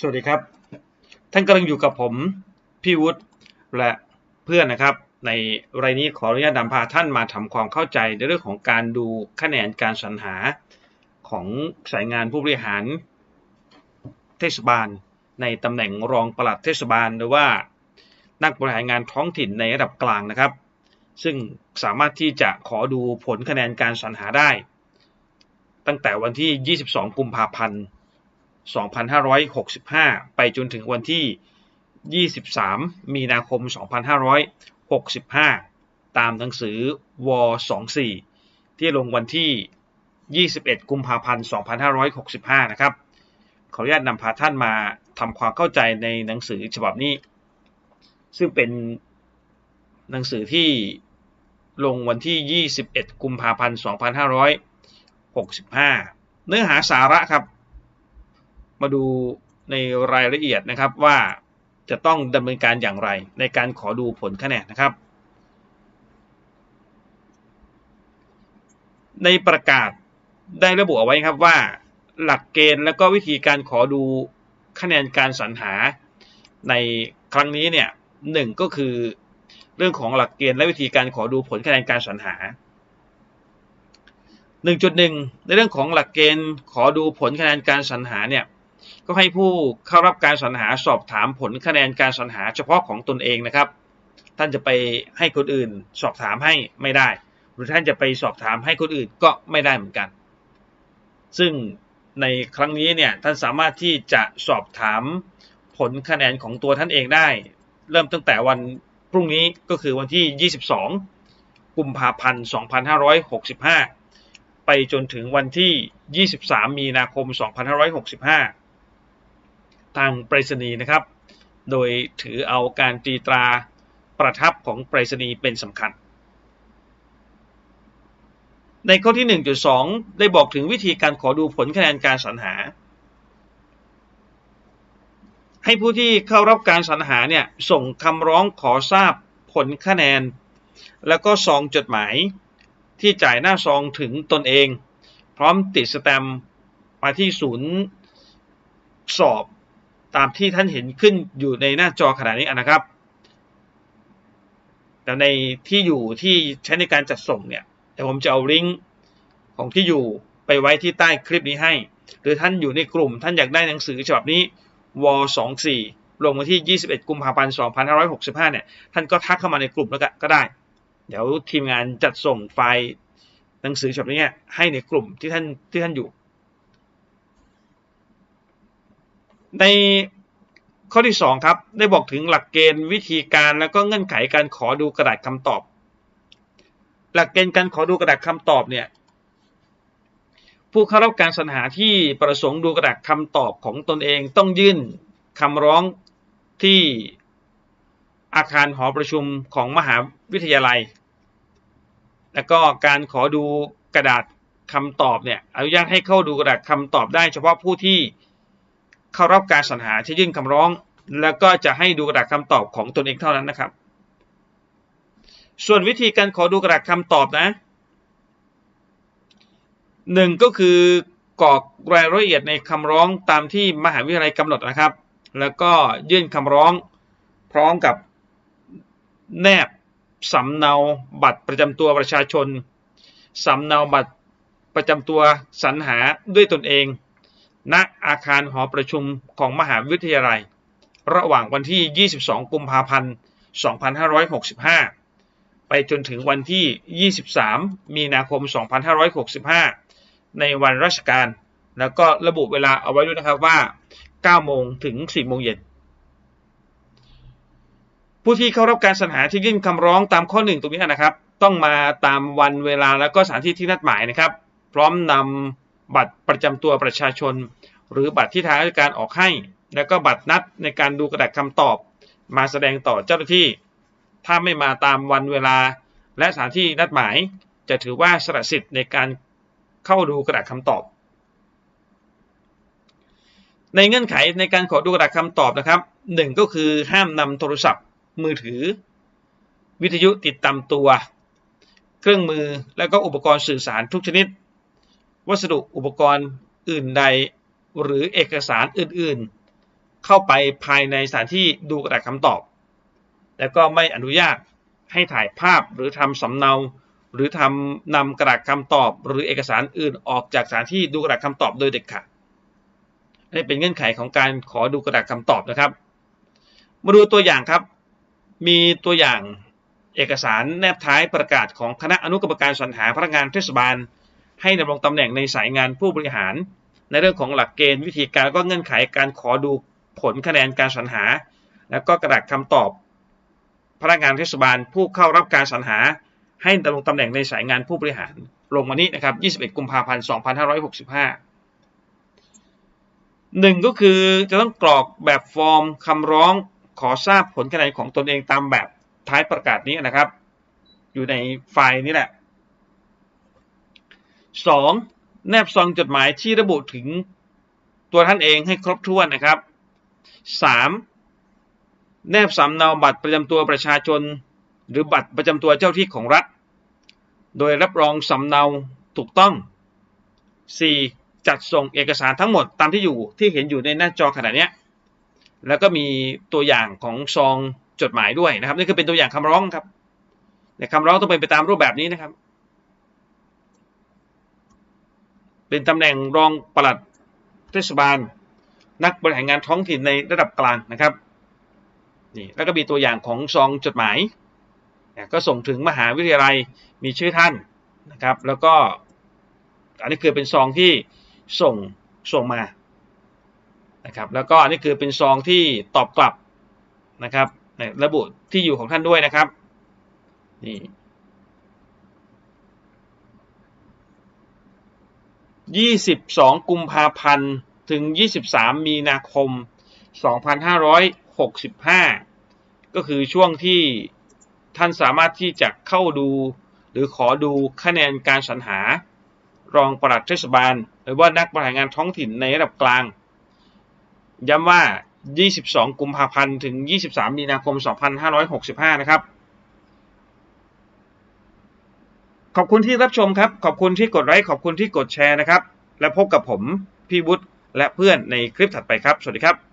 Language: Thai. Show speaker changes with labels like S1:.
S1: สวัสดีครับ ท่านกำลังอยู่กับผมพี่วุฒิและเพื่อนนะครับ ในรายนี้ขออนุญาตนำพาท่านมาทำความเข้าใจในเรื่องของการดูคะแนนการสรรหาของสายงานผู้บริหารเทศบาล ในตำแหน่งรองปลัดเทศบาล หรือว่านักบริหารงานท้องถิ่นในระดับกลางนะครับ ซึ่งสามารถที่จะขอดูผลคะแนนการสรรหาได้ ตั้งแต่วันที่ 22 กุมภาพันธ์ 2565 ไปจนถึงวันที่ 23 มีนาคม 2565 ตามหนังสือว24 ที่ลงวันที่ 21 กุมภาพันธ์ 2565 นะครับ ขออนุญาตนำพาท่านมาทำความเข้าใจในหนังสือฉบับนี้ ซึ่งเป็นหนังสือที่ลงวันที่ 21 กุมภาพันธ์ 2565 เนื้อหาสาระครับ มาดูในรายละเอียดนะครับว่าจะต้องดำเนินการอย่างไรในการขอดูผลคะแนนนะครับ ในประกาศได้ระบุเอาไว้ครับว่า หลักเกณฑ์และก็วิธีการขอดูคะแนนการสรรหาในครั้งนี้เนี่ยหนึ่งก็คือเรื่องของหลักเกณฑ์และวิธีการขอดูผลคะแนนการสรรหา 1.1 ในเรื่องของหลักเกณฑ์ขอดูผลคะแนนการสรรหาเนี่ย ก็ให้ผู้เข้ารับการสรรหาสอบถามผลคะแนนการสรรหาเฉพาะของตนเองนะครับ ท่านจะไปให้คนอื่น สอบถามให้ไม่ได้ หรือท่านจะไปสอบถามให้คนอื่นก็ไม่ได้เหมือนกัน ซึ่งในครั้งนี้เนี่ยท่านสามารถที่จะสอบถามผลคะแนนของตัวท่านเองได้ เริ่มตั้งแต่วันพรุ่งนี้ก็คือวันที่ 22 กุมภาพันธ์ 2565 ไปจนถึงวันที่ 23 มีนาคม 2565 ทางไปรษณีย์นะครับ โดยถือเอาการตีตราประทับของไปรษณีย์เป็นสำคัญ ในข้อที่ 1.2 ได้บอกถึงวิธีการขอดูผลคะแนนการสรรหา ให้ผู้ที่เข้ารับการสรรหาเนี่ยส่งคำร้องขอทราบผลคะแนน แล้วก็ซองจดหมายที่จ่ายหน้าซองถึงตนเอง พร้อมติดสแตมป์มาที่ศูนย์สอบ ตามที่ท่านเห็นขึ้นอยู่ในหน้าจอขณะนี้นะครับ แต่ในที่อยู่ที่ใช้ในการจัดส่งเนี่ยเดี๋ยวผมจะเอาลิงก์ของที่อยู่ไปไว้ที่ใต้คลิปนี้ให้ หรือท่านอยู่ในกลุ่ม ท่านอยากได้หนังสือฉบับนี้ว24ลงมาที่ 21 กุมภาพันธ์ 2565 เนี่ย ท่านก็ทักเข้ามาในกลุ่มแล้วก็ได้ เดี๋ยวทีมงานจัดส่งไฟล์หนังสือฉบับนี้ให้ในกลุ่มที่ท่านที่ท่านอยู่ ในข้อที่ 2 ครับ ได้บอกถึงหลักเกณฑ์วิธีการแล้วก็เงื่อนไขการขอดูกระดาษคำตอบ หลักเกณฑ์การขอดูกระดาษคำตอบเนี่ยผู้เข้ารับการสรรหาที่ประสงค์ดูกระดาษคำตอบของตนเองต้องยื่นคำร้องที่อาคารหอประชุมของมหาวิทยาลัย แล้วก็การขอดูกระดาษคำตอบเนี่ยอนุญาตให้เข้าดูกระดาษคำตอบได้เฉพาะผู้ที่ เข้ารับการสรรหาที่ยื่นคำร้อง แล้วก็จะให้ดูกระดาษคำตอบของตนเองเท่านั้นนะครับ ส่วนวิธีการขอดูกระดาษคำตอบนะหนึ่งก็คือกรอกรายละเอียดในคำร้องตามที่มหาวิทยาลัยกำหนดนะครับ แล้วก็ยื่นคำร้องพร้อมกับแนบสำเนาบัตรประจำตัวประชาชนสำเนาบัตรประจำตัวสรรหาด้วยตนเอง ณอาคารหอประชุมของมหาวิทยาลัย ระหว่างวันที่ 22 กุมภาพันธ์ 2565 ไปจนถึงวันที่ 23 มีนาคม 2565 ในวันราชการ แล้วก็ระบุเวลาเอาไว้ด้วยนะครับว่า 9 โมงถึง10โมงเย็นผู้ที่เข้ารับการสรรหาที่ยื่นคำร้องตามข้อ 1 ตรงนี้นะครับ ต้องมาตามวันเวลาแล้วก็สถานที่ที่นัดหมายนะครับ พร้อมนำ บัตรประจำตัวประชาชน หรือบัตรที่ทางราชการออกให้ แล้วก็บัตรนัดในการดูกระดาษคำตอบ มาแสดงต่อเจ้าหน้าที่ ถ้าไม่มาตามวันเวลา และสถานที่นัดหมาย จะถือว่าสละสิทธิ์ในการเข้าดูกระดาษคำตอบ ในเงื่อนไขในการขอดูกระดาษคำตอบนะครับหนึ่งก็คือห้ามนำโทรศัพท์ มือถือ วิทยุติดตามตัว เครื่องมือแล้วก็อุปกรณ์สื่อสารทุกชนิด วัสดุอุปกรณ์อื่นใด หรือเอกสารอื่นๆ เข้าไปภายในสถานที่ดูกระดาษคำตอบ แล้วก็ไม่อนุญาตให้ถ่ายภาพหรือทำสำเนา หรือทำนำกระดาษคำตอบ หรือเอกสารอื่นออกจากสถานที่ดูกระดาษคำตอบโดยเด็ดขาดนี่เป็นเงื่อนไขของการขอดูกระดาษคำตอบนะครับ มาดูตัวอย่างครับ มีตัวอย่างเอกสารแนบท้ายประกาศของคณะอนุกรรมการสรรหาพนักงานเทศบาล ให้ดำรงตำแหน่งในสายงานผู้บริหาร ในเรื่องของหลักเกณฑ์วิธีการก็เงื่อนไขการขอดูผลคะแนนการสรรหา แล้วก็กระดาษคำตอบ พนักงานเทศบาลผู้เข้ารับการสรรหา ให้ดำรงตำแหน่งในสายงานผู้บริหาร ลงมานี้นะครับ 21 กุมภาพันธ์ 2565หนึ่งก็คือจะต้องกรอกแบบฟอร์มคำร้องขอทราบผลคะแนนของตนเองตามแบบท้ายประกาศนี้นะครับ อยู่ในไฟล์นี้แหละ 2. แนบซองจดหมายที่ระบุถึงตัวท่านเองให้ครบถ้วนนะครับ 3. แนบสำเนาบัตรประจำตัวประชาชน หรือบัตรประจำตัวเจ้าที่ของรัฐ โดยรับรองสำเนาถูกต้อง 4. จัดส่งเอกสารทั้งหมดตามที่อยู่ที่เห็นอยู่ในหน้าจอขณะนี้แล้วก็มีตัวอย่างของซองจดหมายด้วยนะครับ นี่คือเป็นตัวอย่างคำร้องครับในคำร้องต้องเป็นไปตามรูปแบบนี้นะครับ เป็นตำแหน่งรองปลัดเทศบาล นักบริหารงานท้องถิ่นในระดับกลางนะครับนี่แล้วก็มีตัวอย่างของซองจดหมาย ก็ส่งถึงมหาวิทยาลัยมีชื่อท่านนะครับ แล้วก็อันนี้คือเป็นซองที่ส่งส่งมานะครับแล้วก็อันนี้คือเป็นซองที่ตอบกลับนะครับระบุที่อยู่ของท่านด้วยนะครับนี่ ยี่สิบสองกุมภาพันธ์ ถึงยี่สิบสามมีนาคมสองพันห้าร้อยหกสิบห้าก็คือช่วงที่ท่านสามารถที่จะเข้าดู หรือขอดูคะแนนการสรรหา รองปลัดเทศบาล หรือว่านักบริหารงานท้องถิ่นในระดับกลาง ย้ำว่า 22 กุมภาพันธ์ ถึง 23 มีนาคม 2565 นะครับ ขอบคุณที่รับชมครับ ขอบคุณที่กดไลค์ขอบคุณที่กดแชร์นะครับ และพบกับผมพี่วุฒิและเพื่อนในคลิปถัดไปครับ สวัสดีครับ